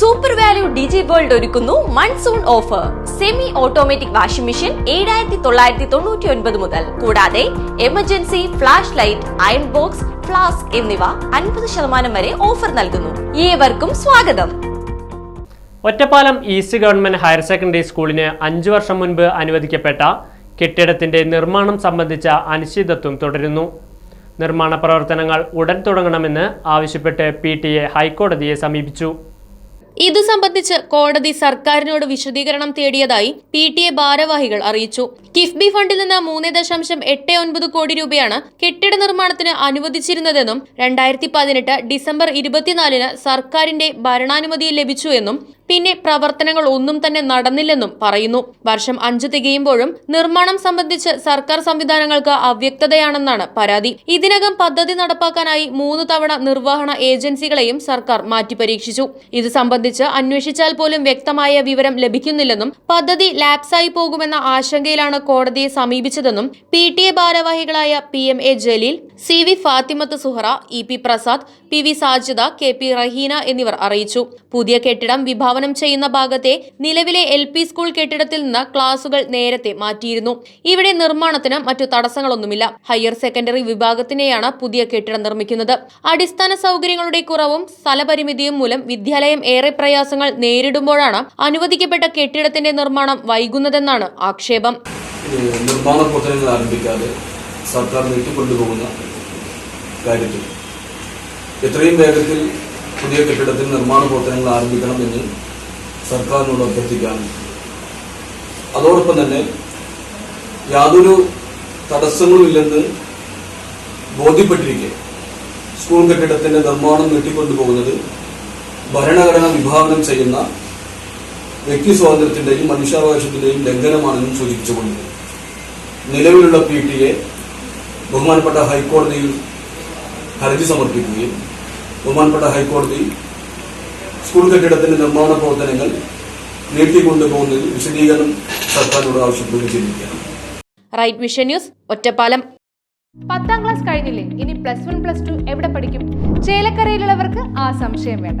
Super value digi world ഒരുക്കുന്നു monsoon offer semi automatic washing machine ഏഴായിരത്തി തൊള്ളായിരത്തി തൊണ്ണൂറ്റി ഒൻപത് മുതൽ. കൂടാതെ emergency flash light iron box flask എന്നിവ അൻപത് ശതമാനം വരെ ഓഫർ നൽകുന്നു. ഏവർക്കും സ്വാഗതം. Ottapalam east government higher secondary സ്കൂളിന് അഞ്ചു വർഷം മുൻപ് അനുവദിക്കപ്പെട്ട കെട്ടിടത്തിന്റെ നിർമ്മാണം സംബന്ധിച്ച അനിശ്ചിതത്വം തുടരുന്നു. നിർമ്മാണ പ്രവർത്തനങ്ങൾ ഉടൻ തുടങ്ങണമെന്ന് ആവശ്യപ്പെട്ട് പി ടി എ ഹൈക്കോടതിയെ സമീപിച്ചു. ഇതു സംബന്ധിച്ച് കോടതി സർക്കാരിനോട് വിശദീകരണം തേടിയതായി പി ടി എ ഭാരവാഹികൾ അറിയിച്ചു. കിഫ്ബി ഫണ്ടിൽ നിന്ന് മൂന്ന് ദശാംശം എട്ട് ഒൻപത് കോടി രൂപയാണ് കെട്ടിട നിർമ്മാണത്തിന് അനുവദിച്ചിരുന്നതെന്നും രണ്ടായിരത്തി പതിനെട്ട് ഡിസംബർ ഇരുപത്തിനാലിന് സർക്കാരിന്റെ ഭരണാനുമതി ലഭിച്ചു എന്നും പിന്നെ പ്രവർത്തനങ്ങൾ ഒന്നും തന്നെ നടന്നില്ലെന്നും പറയുന്നു. വർഷം അഞ്ച് തികയുമ്പോഴും നിർമ്മാണം സംബന്ധിച്ച് സർക്കാർ സംവിധാനങ്ങൾക്ക് അവ്യക്തതയാണെന്നാണ് പരാതി. ഇതിനകം പദ്ധതി നടപ്പാക്കാനായി മൂന്ന് തവണ നിർവഹണ ഏജൻസികളെയും സർക്കാർ മാറ്റി പരീക്ഷിച്ചു ഇത് സംബന്ധിച്ച് അന്വേഷിച്ചാൽ പോലും വ്യക്തമായ വിവരം ലഭിക്കുന്നില്ലെന്നും പദ്ധതി ലാപ്സായി പോകുമെന്ന ആശങ്കയിലാണ് കോടതിയെ സമീപിച്ചതെന്നും പി ടി എ ഭാരവാഹികളായ P M A Jaleel C V Fathimath Suhara E P Prasad P V Sajida K P Raheena എന്നിവർ അറിയിച്ചു. പുതിയ കെട്ടിടം വിഭാവനം ചെയ്യുന്ന ഭാഗത്തെ നിലവിലെ എൽ പി സ്കൂൾ കെട്ടിടത്തിൽ നിന്ന് ക്ലാസുകൾ നേരത്തെ മാറ്റിയിരുന്നു. ഇവിടെ നിർമ്മാണത്തിന് മറ്റു തടസ്സങ്ങളൊന്നുമില്ല. ഹയർ സെക്കൻഡറി വിഭാഗത്തിനെയാണ് പുതിയ കെട്ടിടം നിർമ്മിക്കുന്നത്. അടിസ്ഥാന സൗകര്യങ്ങളുടെ കുറവും സ്ഥലപരിമിതിയും മൂലം വിദ്യാലയം ഏറെ പ്രയാസങ്ങൾ നേരിടുമ്പോഴാണ് അനുവദിക്കപ്പെട്ട കെട്ടിടത്തിന്റെ നിർമ്മാണം വൈകുന്നതെന്നാണ് ആക്ഷേപം. സർക്കാർ നീട്ടിക്കൊണ്ടുപോകുന്ന കാര്യത്തിൽ. എത്രയും വേഗത്തിൽ പുതിയ കെട്ടിടത്തിൽ നിർമ്മാണ പ്രവർത്തനങ്ങൾ ആരംഭിക്കണമെന്ന് സർക്കാരിനോട് അഭ്യർത്ഥിക്കാനും അതോടൊപ്പം തന്നെ യാതൊരു തടസ്സങ്ങളുമില്ലെന്ന് ബോധ്യപ്പെട്ടിരിക്കെ. സ്കൂൾ കെട്ടിടത്തിന്റെ നിർമ്മാണം നീട്ടിക്കൊണ്ടുപോകുന്നത് ഭരണഘടന വിഭാവനം ചെയ്യുന്ന വ്യക്തി സ്വാതന്ത്ര്യത്തിന്റെയും മനുഷ്യാവകാശത്തിന്റെയും ലംഘനമാണെന്നും സൂചിപ്പിച്ചുകൊണ്ട് നിലവിലുള്ള പി ടി എ ബഹുമാനപ്പെട്ട ഹൈക്കോടതിയിൽ ഹർജി സമർപ്പിക്കുകയും ബഹുമാനപ്പെട്ട ഹൈക്കോടതി സ്കൂൾ കെട്ടിടത്തിന്റെ നിർമ്മാണ പ്രവർത്തനങ്ങൾ നീട്ടിക്കൊണ്ടുപോകുന്നതിൽ വിശദീകരണം സർക്കാരിനോട് ആവശ്യപ്പെടുകയും ചെയ്തിരിക്കുകയാണ്. Right vision news Ottapalam. പത്താം ക്ലാസ് കഴിഞ്ഞില്ലേ? ഇനി പ്ലസ് വൺ പ്ലസ് ടു എവിടെ പഠിക്കും? ചേലക്കരയിലുള്ളവർക്ക് ആ സംശയം വേണ്ട.